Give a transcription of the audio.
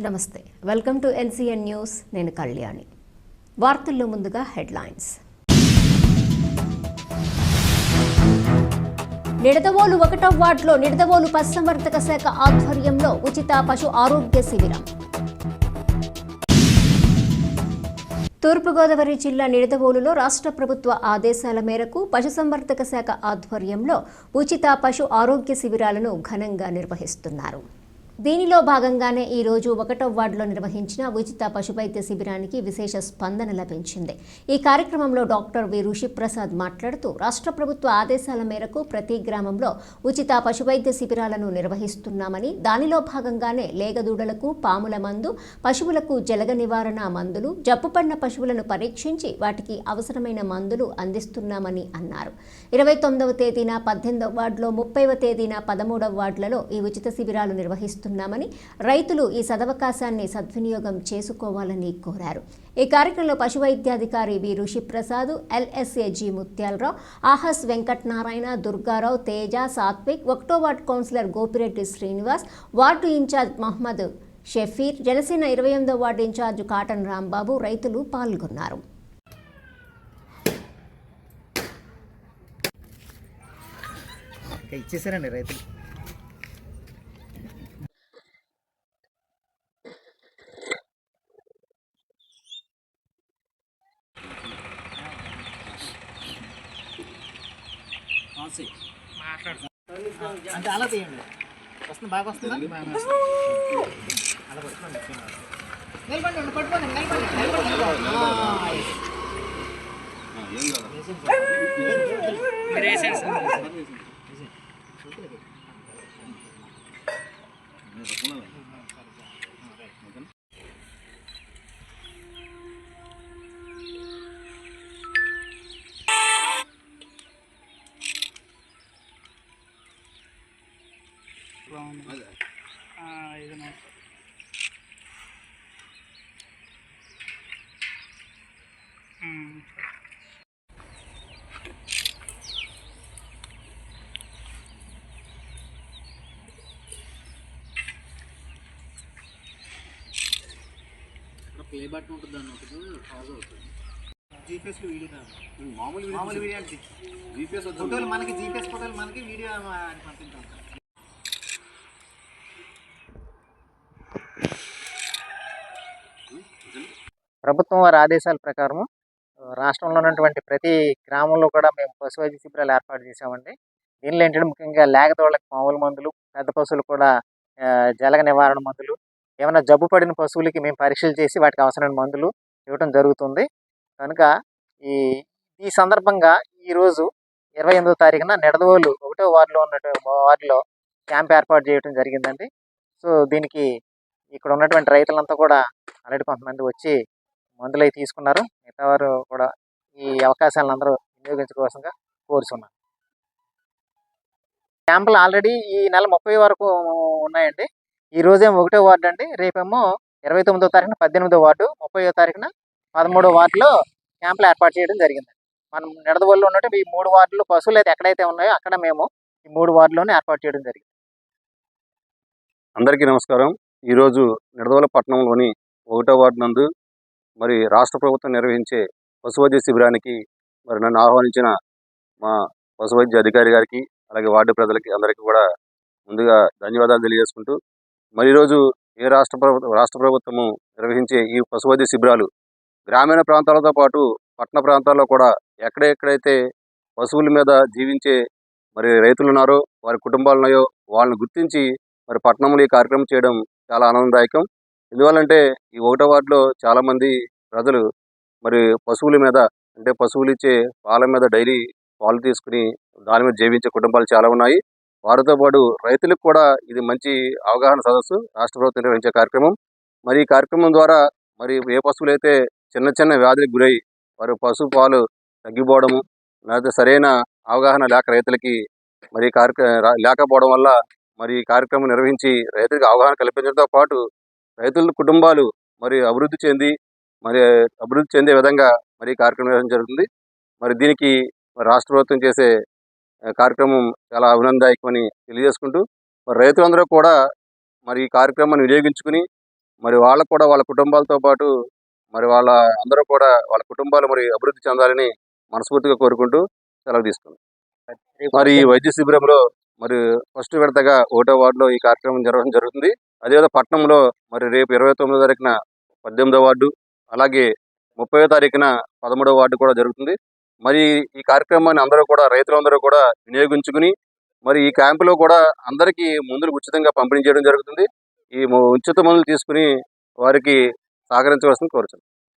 నమస్తే. Welcome to NCN news. నేను కళ్యాణి. వార్తల్లో ముందుగా హెడ్లైన్స్. నిడదవోలు ఒకటో వార్డులో నిడదవోలు పశుసంవర్ధక శాఖ ఆధ్వర్యంలో ఉచిత పశు ఆరోగ్య శిబిరం. తూర్పుగోదావరి జిల్లా నిడదవోలులో రాష్ట్ర ప్రభుత్వ ఆదేశాల మేరకు పశుసంవర్ధక శాఖ ఆధ్వర్యంలో ఉచిత పశు ఆరోగ్య శిబిరాలను ఘనంగా నిర్వహిస్తున్నారు. దీనిలో భాగంగానే ఈ రోజు ఒకటో వార్డులో నిర్వహించిన ఉచిత పశువైద్య శిబిరానికి విశేష స్పందన లభించింది. ఈ కార్యక్రమంలో డాక్టర్ వి. ఋషిప్రసాద్ మాట్లాడుతూ రాష్ట్ర ప్రభుత్వ ఆదేశాల మేరకు ప్రతి గ్రామంలో ఉచిత పశువైద్య శిబిరాలను నిర్వహిస్తున్నామని దానిలో భాగంగానే లేగదూడలకు పాముల మందు పశువులకు జలగ నివారణ మందులు జబ్బుపడిన పశువులను పరీక్షించి వాటికి అవసరమైన మందులు అందిస్తున్నామని అన్నారు. ఇరవై తొమ్మిదవ తేదీన పద్దెనిమిదవ వార్డులో ముప్పైవ తేదీన పదమూడవ వార్డులలో ఈ ఉచిత శిబిరాలు నిర్వహిస్తున్నారు. చేస్తున్నామని రైతులు ఈ సదవకాశాన్ని సద్వినియోగం చేసుకోవాలని కోరారు. ఈ కార్యక్రమంలో పశు వైద్యాధికారి వి. ఋషిప్రసాద్ ఎల్ఎస్ఏజి ముత్యాలరావు ఆహస్ వెంకటనారాయణ దుర్గారావు తేజ సాత్విక్ ఒకటో ward councillor Gopireddy Srinivas ward in charge Mohammed Shafeer Janasena ఇరవై ఎనిమిదో వార్డు ఇన్ఛార్జ్ కాటన్ రాంబాబు రైతులు పాల్గొన్నారు. ఇచ్చేసారండి రైతులు. అంటే అలా తీయండి. వస్తుంది బాగా వస్తుందా? అలా నిలబడండి పట్టుకోండి నిలబడండి. ఆ, వేసేయండి సార్. ప్లే బటన్ ఉంటుంది దాన్ని ఒకటి పాజ్ అవుతుంది జీపీఎస్ వీడియో కాదు మామూలు మామూలు వీడియో అంటే జీపీఎస్ ఫోటోలు మనకి జీపీఎస్ ఫోటోలు మనకి వీడియో అని పంపిస్తాం ప్రభుత్వం వారి ఆదేశాల ప్రకారం రాష్ట్రంలో ఉన్నటువంటి ప్రతి గ్రామంలో కూడా మేము పశు వైద్య శిబిరాలు ఏర్పాటు చేసామండి దీనిలో ఏంటంటే ముఖ్యంగా లేగదోళ్ళకి మామూలు మందులు పెద్ద పశువులు కూడా జలగ నివారణ మందులు ఏమైనా జబ్బు పడిన పశువులకి మేము పరీక్షలు చేసి వాటికి అవసరమైన మందులు ఇవ్వడం జరుగుతుంది. కనుక ఈ ఈ సందర్భంగా ఈరోజు ఇరవై ఎనిమిదో తారీఖున నిడదవోలు ఒకటో వార్డులో ఉన్నటువంటి వార్డులో క్యాంప్ ఏర్పాటు చేయడం జరిగిందండి. సో దీనికి ఇక్కడ ఉన్నటువంటి రైతులంతా కూడా ఆల్రెడీ కొంతమంది వచ్చి మందులు అవి తీసుకున్నారు. మిగతా వారు కూడా ఈ అవకాశాలను అందరూ వినియోగించుకోవాల్సిందిగా కోరుచున్నాను. క్యాంపులు ఆల్రెడీ ఈ నెల ముప్పై వరకు ఉన్నాయండి. ఈ రోజేమో ఒకటో వార్డు అండి. రేపేమో ఇరవై తొమ్మిదో తారీఖున పద్దెనిమిదో వార్డు ముప్పయో తారీఖున పదమూడో వార్డులో క్యాంపులు ఏర్పాటు చేయడం జరిగింది. మనం నిడదవోలులో ఉన్నట్టు ఈ మూడు వార్డులు పశువులు అయితే ఎక్కడైతే ఉన్నాయో అక్కడ మేము ఈ మూడు వార్డులోనే ఏర్పాటు చేయడం జరిగింది. అందరికీ నమస్కారం. ఈరోజు నిడదవల పట్టణంలోని ఒకటో వార్డు నందు మరి రాష్ట్ర ప్రభుత్వం నిర్వహించే పశువైద్య శిబిరానికి మరి నన్ను ఆహ్వానించిన మా పశువైద్య అధికారి గారికి అలాగే వార్డు ప్రజలకి అందరికీ కూడా ముందుగా ధన్యవాదాలు తెలియజేసుకుంటూ మరి ఈరోజు ఏ రాష్ట్ర ప్రభుత్వం రాష్ట్ర ప్రభుత్వము నిర్వహించే ఈ పశువైద్య శిబిరాలు గ్రామీణ ప్రాంతాలతో పాటు పట్టణ ప్రాంతాల్లో కూడా ఎక్కడెక్కడైతే పశువుల మీద జీవించే మరి రైతులు ఉన్నారో వారి కుటుంబాలు ఉన్నాయో వాళ్ళని గుర్తించి మరి పట్టణంలో ఈ కార్యక్రమం చేయడం చాలా ఆనందదాయకం. ఎందువల్లంటే ఈ ఒకటో వార్డులో చాలామంది ప్రజలు మరి పశువుల మీద అంటే పశువులు ఇచ్చే పాల మీద డైలీ పాలు తీసుకుని దాని మీద జీవించే కుటుంబాలు చాలా ఉన్నాయి. వారితో పాటు రైతులకు కూడా ఇది మంచి అవగాహన సదస్సు రాష్ట్ర ప్రభుత్వం నిర్వహించే కార్యక్రమం. మరి ఈ కార్యక్రమం ద్వారా మరి ఏ పశువులు అయితే చిన్న చిన్న వ్యాధులకు గురై వారి పశు పాలు తగ్గిపోవడము లేకపోతే సరైన అవగాహన లేక రైతులకి మరి కార్యక్రమ లేకపోవడం వల్ల మరి ఈ కార్యక్రమం నిర్వహించి రైతులకు అవగాహన కల్పించడంతో పాటు రైతుల కుటుంబాలు మరి అభివృద్ధి చెంది మరి అభివృద్ధి చెందే విధంగా మరి కార్యక్రమం జరుగుతుంది. మరి దీనికి రాష్ట్ర ప్రభుత్వం చేసే కార్యక్రమం చాలా అభినందాయకమని తెలియజేసుకుంటూ మరి రైతులందరూ కూడా మరి ఈ కార్యక్రమాన్ని వినియోగించుకుని మరి వాళ్ళకు కూడా వాళ్ళ కుటుంబాలతో పాటు మరి వాళ్ళ అందరూ కూడా వాళ్ళ కుటుంబాలు మరి అభివృద్ధి చెందాలని మనస్ఫూర్తిగా కోరుకుంటూ సెలవు తీసుకున్నాం. మరి ఈ వైద్య శిబిరంలో మరి ఫస్ట్ విడతగా ఒకటో వార్డులో ఈ కార్యక్రమం జరగడం జరుగుతుంది. అదేవిధంగా పట్టణంలో మరి రేపు ఇరవై తొమ్మిదో తారీఖున పద్దెనిమిదో వార్డు అలాగే ముప్పై తారీఖున పదమూడవ వార్డు కూడా జరుగుతుంది. మరి ఈ కార్యక్రమాన్ని అందరూ కూడా రైతులందరూ కూడా వినియోగించుకుని మరి ఈ క్యాంపులో కూడా అందరికీ మందులు ఉచితంగా పంపిణీ చేయడం జరుగుతుంది. ఈ ఉచిత మందులు తీసుకుని వారికి సహకరించవలసింది కోరుతుంది